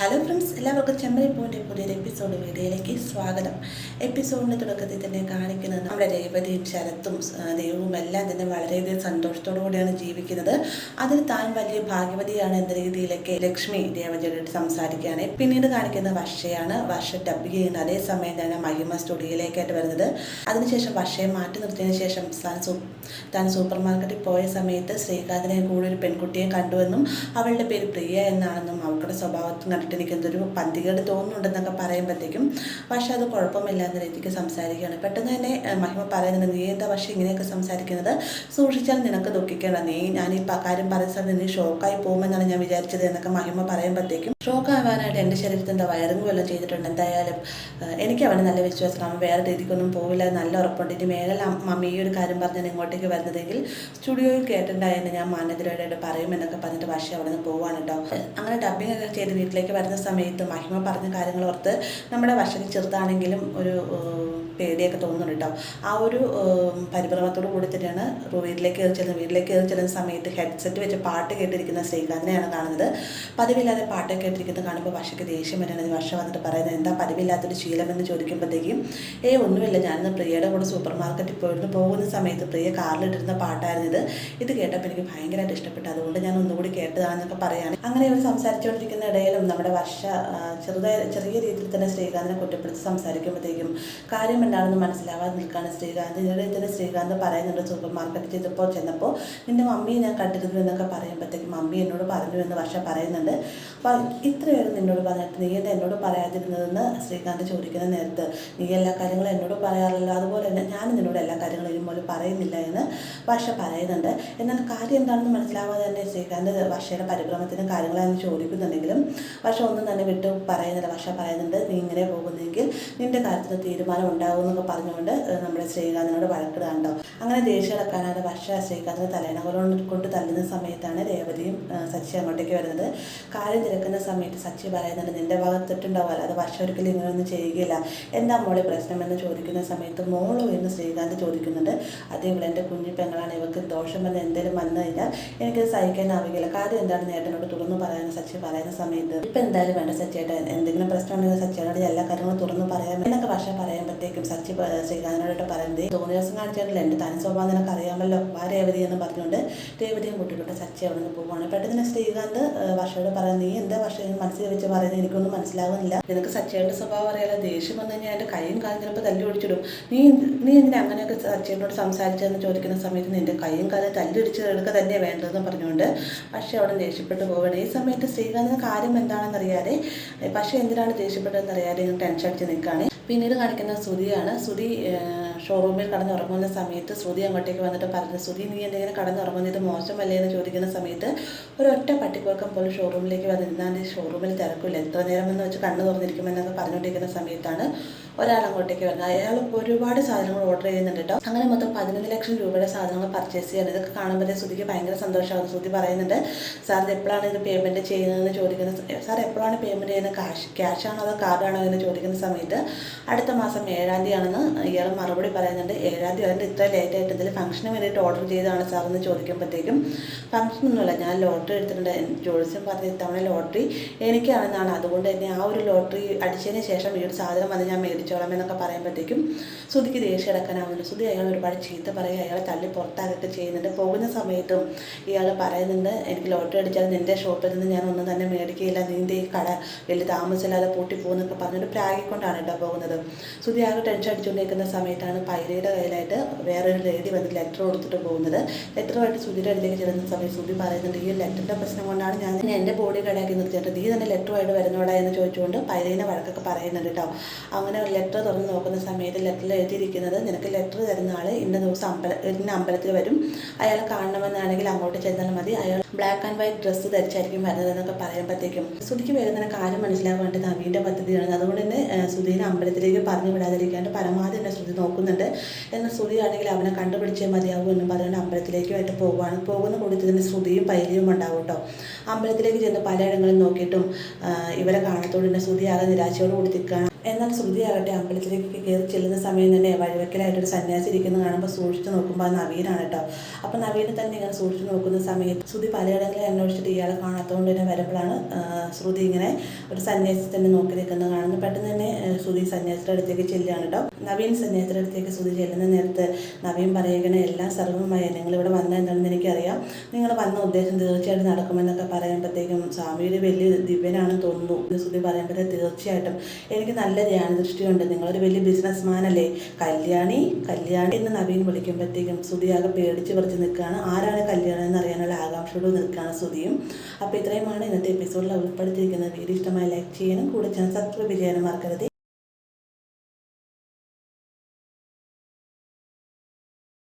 Hello friends എല്ലാവർക്കും ചെമ്മരി point പുതിയൊരു episode വീഡിയോയിലേക്ക് സ്വാഗതം. എപ്പിസോഡിന്റെ തുടക്കത്തിൽ തന്നെ കാണിക്കുന്നത് നമ്മുടെ രേവതിയും ശരത്തും ദൈവവും എല്ലാം തന്നെ വളരെയധികം സന്തോഷത്തോടു കൂടിയാണ് ജീവിക്കുന്നത്. അതിൽ താൻ വലിയ ഭാഗ്യവതിയാണ് എന്ന രീതിയിലൊക്കെ ലക്ഷ്മി രേവതിയോട് സംസാരിക്കുകയാണ്. പിന്നീട് കാണിക്കുന്ന വർഷയാണ് വർഷ ഡബ് ചെയ്യുന്ന അതേ സമയം തന്നെ മഹിമ സ്റ്റുഡിയോയിലേക്കായിട്ട് വരുന്നത്. അതിനുശേഷം വർഷയെ മാറ്റി നിർത്തിയതിനു ശേഷം താൻ സൂ താൻ സൂപ്പർ മാർക്കറ്റിൽ പോയ സമയത്ത് ശ്രീകാന്തിനെ കൂടെ ഒരു പെൺകുട്ടിയെ കണ്ടുവെന്നും അവളുടെ പേര് പ്രിയ എന്നാണെന്നും അവളുടെ സ്വഭാവത്തും കണ്ടിട്ട് എനിക്ക് എന്തൊരു പന്തികേട് തോന്നുന്നുണ്ടെന്നൊക്കെ പറയുമ്പോഴത്തേക്കും പക്ഷേ അത് കുഴപ്പമില്ല എന്ന രീതിക്ക് സംസാരിക്കുകയാണ്. പെട്ടെന്ന് തന്നെ മഹിമ പറയുന്നുണ്ട് നീ എന്താ പക്ഷേ ഇങ്ങനെയൊക്കെ സംസാരിക്കുന്നത്? സൂക്ഷിച്ചാൽ നിനക്ക് ദുഃഖിക്കണം നീ ഞാൻ ഈ കാര്യം പറയുന്ന സമയത്ത് നീ ഷോക്കായി പോകുമെന്നാണ് ഞാൻ വിചാരിച്ചത് എന്നൊക്കെ മഹിമ പറയുമ്പോഴത്തേക്കും ഷോക്ക് ആവാനായിട്ട് എന്റെ ശരീരത്തിന്റെ വയറിങ് വല്ലതും ചെയ്തിട്ടുണ്ട്? എന്തായാലും എനിക്ക് അവന് നല്ല വിശ്വാസം അവൻ വേറെ രീതിക്കൊന്നും പോവില്ല. നല്ല ഉറപ്പുണ്ട്. ഇനി മേലെ മമ്മി ഈ ഒരു കാര്യം പറഞ്ഞാൽ ഇങ്ങോട്ടേക്ക് വരുന്നതെങ്കിൽ സ്റ്റുഡിയോയിൽ കേട്ടിട്ടുണ്ടായെന്ന് ഞാൻ മാനേജരോട് പറയുമെന്നൊക്കെ പറഞ്ഞിട്ട് പക്ഷേ അവിടെ നിന്ന് പോവാണ് കേട്ടോ അങ്ങനെ ഡബ്ബിംഗ് ഒക്കെ ചെയ്ത് വീട്ടിലേക്ക് വരുന്ന സമയത്ത് മഹിമ പറഞ്ഞ കാര്യങ്ങൾ ഓർത്ത് നമ്മുടെ വശത്തിൽ ചെറുതാണെങ്കിലും ഒരു പേടിയൊക്കെ തോന്നുന്നുണ്ട് കേട്ടോ ആ ഒരു പരിഭ്രമത്തോട് കൂടി തന്നെയാണ് വീട്ടിലേക്ക് കയറി ചെല്ലുന്നത് വീട്ടിലേക്ക് കയറി ചെല്ലുന്ന സമയത്ത് ഹെഡ്സെറ്റ് വെച്ച് പാട്ട് കേട്ടിരിക്കുന്ന ശ്രീകാന്തിനെയാണ് കാണുന്നത്. പതിവില്ലാതെ പാട്ട് കേട്ടിരിക്കുന്നത് കാണുമ്പോൾ വർഷയ്ക്ക് ദേഷ്യം വരണത് വർഷ വന്നിട്ട് പറയുന്നത് എന്താ പതിവില്ലാത്തൊരു ശീലമെന്ന് ചോദിക്കുമ്പോഴത്തേക്കും ഏ ഒന്നുമില്ല. ഞാനിന്ന് പ്രിയയുടെ കൂടെ സൂപ്പർ മാർക്കറ്റിൽ പോയിരുന്നു. പോകുന്ന സമയത്ത് പ്രിയ കാറിലിട്ടിരുന്ന പാട്ടായിരുന്നു ഇത്. ഇത് കേട്ടപ്പോൾ എനിക്ക് ഭയങ്കരമായിട്ട് ഇഷ്ടപ്പെട്ടു. അതുകൊണ്ട് ഞാൻ ഒന്നുകൂടി കേട്ടതാണെന്നൊക്കെ പറയാണ് അങ്ങനെ ഇവർ സംസാരിച്ചുകൊണ്ടിരിക്കുന്ന ഇടയിലും നമ്മുടെ വർഷ ചെറുതായ ചെറിയ രീതിയിൽ തന്നെ ശ്രീകാന്തിനെ കുറ്റപ്പെടുത്തി സംസാരിക്കുമ്പോഴത്തേക്കും കാര്യം എന്താണെന്ന് മനസ്സിലാവാതെ നിൽക്കുകയാണ് ശ്രീകാന്ത്. ഇതിനിടെ തന്നെ ശ്രീകാന്ത് പറയുന്നുണ്ട് സൂപ്പർ മാർക്കറ്റിൽ ചെയ്തപ്പോൾ ചെന്നപ്പോൾ നിന്റെ മമ്മിയെ ഞാൻ കണ്ടിരുന്നു എന്നൊക്കെ പറയുമ്പോഴത്തേക്കും മമ്മി എന്നോട് പറഞ്ഞു എന്ന് വർഷ പറയുന്നുണ്ട്. അപ്പോൾ ഇത്രയേറെ നിന്നോട് പറഞ്ഞിട്ട് നീ എന്താ എന്നോട് പറയാതിരുന്നതെന്ന് ശ്രീകാന്ത് ചോദിക്കുന്ന നേരത്ത് നീ എല്ലാ കാര്യങ്ങളും എന്നോട് പറയാറില്ലല്ലോ. അതുപോലെ തന്നെ ഞാൻ നിന്നോട് എല്ലാ കാര്യങ്ങളും ഇതുപോലെ പറയുന്നില്ല എന്ന് വർഷ പറയുന്നുണ്ട്. എന്നാൽ കാര്യം എന്താണെന്ന് മനസ്സിലാവാതെ തന്നെ ശ്രീകാന്ത് വർഷയുടെ പരിഭ്രമത്തിനും കാര്യങ്ങളെന്ന് ചോദിക്കുന്നുണ്ടെങ്കിലും വർഷ ഒന്നും തന്നെ വിട്ടു പറയുന്നില്ല. വർഷ പറയുന്നുണ്ട് നീ ഇങ്ങനെ പോകുന്നെങ്കിൽ നിന്റെ കാര്യത്തിൽ തീരുമാനം ഉണ്ടാകും എന്നൊക്കെ പറഞ്ഞുകൊണ്ട് നമ്മുടെ ശ്രീകാന്തിനോട് വഴക്കിടാണ്ടോ അങ്ങനെ ദേഷ്യം അടക്കാനാണ് വർഷ ശ്രീകാന്തിന് തലേണ കൊണ്ട് തല്ലുന്ന സമയത്താണ് രേവതിയും സച്ചി അങ്ങോട്ടേക്ക് വരുന്നത്. കാര്യം തിരക്കുന്ന സമയത്ത് സച്ചി പറയുന്നുണ്ട് നിന്റെ ഭാഗത്ത് തെറ്റുണ്ടാവുമല്ലോ അത് വർഷം ഒരിക്കലും ഇങ്ങനെയൊന്നും ചെയ്യുകയില്ല. എന്താ മോളെ പ്രശ്നമെന്ന് ചോദിക്കുന്ന സമയത്ത് മോളോ എന്ന് ശ്രീകാന്ത് ചോദിക്കുന്നുണ്ട് അതേപോലെ എന്റെ കുഞ്ഞു പെങ്ങളാണ് ഇവർക്ക് ദോഷം വന്ന് എന്തെങ്കിലും വന്നു കഴിഞ്ഞാൽ എനിക്കത് സഹിക്കാനാവുകയില്ല കാര്യം എന്താണ് നേട്ടനോട് തുറന്നു പറയാൻ സച്ചി പറയുന്ന സമയത്ത്. ഇപ്പം എന്തായാലും വേണ്ട സച്ചിയേട്ടൻ എന്തെങ്കിലും പ്രശ്നം ഉണ്ടെങ്കിൽ സച്ചിയോട് എല്ലാ കാര്യങ്ങളും തുറന്നു പറയാം. എന്നൊക്കെ വർഷ പറയുമ്പോഴത്തേക്കും സച്ചി ശ്രീകാന്തിനോട് പറയുന്നത് തോന്നിയ ദിവസം കാണിച്ചിട്ടില്ല എന്റെ തനി സ്വഭാവം നിനക്ക് അറിയാമല്ലോ രേവതി എന്ന് പറഞ്ഞുകൊണ്ട് രേവതിയും കൂട്ടിക്കൊണ്ട് സച്ചി അവിടെ നിന്ന് പോവുകയാണ്. പെട്ടെന്ന് ശ്രീകാന്ത് വർഷയോട് പറയുന്നത് നീ എന്താ വർഷം മനസ്സിൽ വെച്ച് പറയുന്നത് എനിക്കൊന്നും മനസ്സിലാവുന്നില്ല. നിനക്ക് സച്ചയുടെ സ്വഭാവം അറിയാലോ? ദേഷ്യം വന്നു കഴിഞ്ഞാൽ എന്റെ കൈയും കാലും ചിലപ്പോൾ തല്ലി ഒടിച്ചിടും നീ നീ എന്തിനാ അങ്ങനെയൊക്കെ സച്ചയോട് സംസാരിച്ചതെന്ന് ചോദിക്കുന്ന സമയത്ത് നിന്റെ കൈയും കാലും തല്ലിടിച്ച് എടുക്കുക തന്നെ വേണ്ടതെന്ന് പറഞ്ഞുകൊണ്ട് പക്ഷേ അവിടെ ദേഷ്യപ്പെട്ട് പോവുകയാണ്. ഈ സമയത്ത് ശ്രീകാന്തിന് കാര്യം എന്താണെന്ന് അറിയാതെ പക്ഷേ എന്തിനാണ് ദേഷ്യപ്പെട്ടതെന്ന് അറിയാതെ ടെൻഷൻ അടിച്ച് നിൽക്കുകയാണ്? പിന്നീട് കാണിക്കുന്ന ശ്രുതിയാണ്. ശ്രുതി ഷോറൂമിൽ കടന്നുറങ്ങുന്ന സമയത്ത് ശ്രുതി അങ്ങോട്ടേക്ക് വന്നിട്ട് പറഞ്ഞു ശ്രുതി നീ എന്തെങ്കിലും കടന്നുറങ്ങുന്നത് മോശമല്ലേ? എന്ന് ചോദിക്കുന്ന സമയത്ത് ഒരൊറ്റ പട്ടിക്കുറക്കം പോലും ഷോറൂമിലേക്ക് വന്നിരുന്നാൽ ഷോറൂമിൽ തിരക്കില്ല. എത്ര നേരം എന്ന് വെച്ച് കണ്ണു തുറന്നിരിക്കുമെന്നൊക്കെ പറഞ്ഞുകൊണ്ടിരിക്കുന്ന സമയത്താണ് ഒരാൾ അങ്ങോട്ടേക്ക് വരുന്നത് അയാൾ ഒരുപാട് സാധനങ്ങൾ ഓർഡർ ചെയ്യുന്നുണ്ട് കേട്ടോ. അങ്ങനെ മൊത്തം പതിനൊന്ന് ലക്ഷം രൂപയുടെ സാധനങ്ങൾ പർച്ചേസ് ചെയ്യണം. ഇതൊക്കെ കാണുമ്പോഴേ ശ്രുതിക്ക് ഭയങ്കര സന്തോഷമാകും. ശ്രുതി പറയുന്നുണ്ട് സാർ ഇത് എപ്പോഴാണ് ഇത് പേയ്മെന്റ് ചെയ്യുന്നതെന്ന് ചോദിക്കുന്ന സാർ എപ്പോഴാണ് പേയ്മെന്റ് ചെയ്യുന്നത് ക്യാഷ് ആണോ അതോ കാർഡാണോ എന്ന് ചോദിക്കുന്ന സമയത്ത് അടുത്ത മാസം ഏഴാം തീയതി ആണെന്ന് ഇയാൾ മറുപടി പറയുന്നുണ്ട്. ഏഴാം തീയതി അതിന്റെ ഇത്ര ലേറ്റ് ആയിട്ട് എന്തെങ്കിലും ഫംഗ്ഷന് വേണ്ടിയിട്ട് ഓർഡർ ചെയ്തതാണ് സാർ എന്ന് ചോദിക്കുമ്പോഴത്തേക്കും ഫംഗ്ഷൻ ഒന്നുമില്ല. ഞാൻ ലോട്ടറി എടുത്തിട്ടുണ്ട്. ജോത്സ്യം പറഞ്ഞ ഇത്തവണ ലോട്ടറി എനിക്കാണെന്നാണ്. അതുകൊണ്ട് തന്നെ ആ ഒരു ലോട്ടറി അടിച്ചതിന് ശേഷം ഈ ഒരു സാധനം വന്ന് ഞാൻ മേടിച്ചോളാം എന്നൊക്കെ പറയുമ്പോഴത്തേക്കും ശ്രുതിക്ക് ദേഷ്യം അടക്കാനാവുന്നു ശ്രുതി അയാൾ ഒരുപാട് ചീത്ത പറയുക അയാളെ തള്ളി പുറത്താകൊക്കെ ചെയ്യുന്നുണ്ട്. പോകുന്ന സമയത്തും ഇയാൾ പറയുന്നുണ്ട് എനിക്ക് ലോട്ടറി അടിച്ചാൽ നിന്റെ ഷോപ്പിൽ നിന്ന് ഞാൻ ഒന്നും തന്നെ മേടിക്കുകയില്ല. നിന്റെ ഈ കട വലിയ താമസമില്ലാതെ പൂട്ടി പോകുന്നൊക്കെ പറഞ്ഞിട്ട് പ്രാഗിക്കൊണ്ടാണ് കേട്ടോ പോകുന്നത്. ശ്രുതി ആകെ ടെൻഷൻ അടിച്ചുകൊണ്ടിരിക്കുന്ന സമയത്താണ് പൈരയുടെ കയ്യിലായിട്ട് വേറൊരു ലേഡി വന്ന് ലെറ്റർ കൊടുത്തിട്ട് പോകുന്നത്. ലെറ്ററുമായിട്ട് ശ്രുതിയുടെ അടുത്തേക്ക് ചെല്ലുന്ന സമയത്ത് ശ്രുതി പറയുന്നുണ്ട് ഈ ലെറ്ററിന്റെ പ്രശ്നം കൊണ്ടാണ് ഞാൻ എന്റെ ബോഡി കടയാക്കി നിർത്തിയിട്ട് നീ തന്നെ ലെറ്ററുമായിട്ട് വരുന്നോടാ എന്ന് ചോദിച്ചുകൊണ്ട് പൈരേനെ വഴക്കൊക്കെ പറയുന്നുണ്ട് കേട്ടോ. അങ്ങനെ ലെറ്റർ തുറന്ന് നോക്കുന്ന സമയത്ത് ലെറ്ററിൽ എഴുതിയിരിക്കുന്നത് നിനക്ക് ലെറ്റർ തരുന്ന ആൾ ഇന്ന ദിവസം അമ്പല ഇന്ന അമ്പലത്തിൽ വരും. അയാൾ കാണണമെന്നാണെങ്കിൽ അങ്ങോട്ട് ചെന്നാൽ മതി. അയാൾ ബ്ലാക്ക് ആൻഡ് വൈറ്റ് ഡ്രസ്സ് ധരിച്ചായിരിക്കും വരുന്നത് എന്നൊക്കെ പറയുമ്പോഴത്തേക്കും വേഗം തന്നെ കാര്യം മനസ്സിലാക്കാൻ വേണ്ടി നവീന്റെ പദ്ധതിയാണ് അതുകൊണ്ട് തന്നെ സുധീനെ അമ്പലത്തിലേക്ക് പറഞ്ഞു വിടാതിരിക്കാണ്ട് പരമാവധി തന്നെ ശ്രുതി നോക്കുന്നുണ്ട്. എന്നാൽ സുധി ആണെങ്കിൽ അവനെ കണ്ടുപിടിച്ചേ മതിയാവും എന്ന് പറഞ്ഞുകൊണ്ട് അമ്പലത്തിലേക്കുമായിട്ട് പോകുവാണ് പോകുന്ന കൂട്ടത്തിൽ തന്നെ ശ്രുതിയും പൈലിയും ഉണ്ടാവും കേട്ടോ. അമ്പലത്തിലേക്ക് ചെന്ന് പലയിടങ്ങളും നോക്കിയിട്ടും ഇവരെ കാണത്തോടെ തന്നെ ശ്രുതി ആകെ നിരാശയോട് കൂടി നിൽക്കുകയാണ് എന്നാൽ ശ്രുതി ആകട്ടെ അമ്പലത്തിലേക്ക് കയറി ചെല്ലുന്ന സമയം തന്നെ വഴിവെക്കലായിട്ടൊരു സന്യാസി ഇരിക്കുന്നത് കാണുമ്പോൾ സൂക്ഷിച്ച് നോക്കുമ്പോൾ അത് നവീനാണ് കേട്ടോ. അപ്പോൾ നവീനെ തന്നെ ഇങ്ങനെ സൂക്ഷിച്ച് നോക്കുന്ന സമയത്ത് ശ്രുതി പലയിടങ്ങളിൽ അന്വേഷിച്ചിട്ട് ഇയാളെ കാണാത്തതുകൊണ്ട് തന്നെ വരുമ്പോഴാണ് ശ്രുതി ഇങ്ങനെ ഒരു സന്യാസി തന്നെ നോക്കി നിൽക്കുന്നത് കാണുന്നത്. പെട്ടെന്ന് തന്നെ ശ്രുതി സന്യാസിയുടെ അടുത്തേക്ക് ചെല്ലുകയാണ് കേട്ടോ. നവീൻ സന്യാസിയുടെ അടുത്തേക്ക് ശ്രുതി ചെല്ലുന്ന നേരത്ത് നവീൻ പറയുകയാണ് എല്ലാ സർവമായ നിങ്ങളിവിടെ വന്ന എന്താണെന്ന് എനിക്കറിയാം. നിങ്ങൾ വന്ന ഉദ്ദേശം തീർച്ചയായിട്ടും നടക്കുമെന്നൊക്കെ പറയുമ്പോഴത്തേക്കും സ്വാമിയുടെ വലിയ ദിവ്യനാണെന്ന് തോന്നുന്നു. ശ്രുതി പറയുമ്പോഴത്തേക്ക് തീർച്ചയായിട്ടും എനിക്ക് നല്ല ധ്യാന ദൃഷ്ടിയുണ്ട് നിങ്ങളൊരു വലിയ ബിസിനസ് അല്ലേ? കല്യാണി കല്യാണി എന്ന് നവീൻ വിളിക്കുമ്പോഴത്തേക്കും സ്തുതിയാകെ പേടിച്ച് പറിച്ച് നിൽക്കുകയാണ്. ആരാണ് കല്യാണം എന്ന് അറിയാനുള്ള ആകാംക്ഷയോട് നിൽക്കുകയാണ് സ്തുതിയും അപ്പോൾ ഇത്രയുമാണ് ഇന്നത്തെ എപ്പിസോഡിൽ ഉൾപ്പെടുത്തിയിരിക്കുന്നത്. വീഡിയോ ഇഷ്ടമായി ലൈക്ക് ചെയ്യാനും കൂടെ ചാനൽ സബ്സ്ക്രൈബ് ചെയ്യാനും മറക്കരുത്.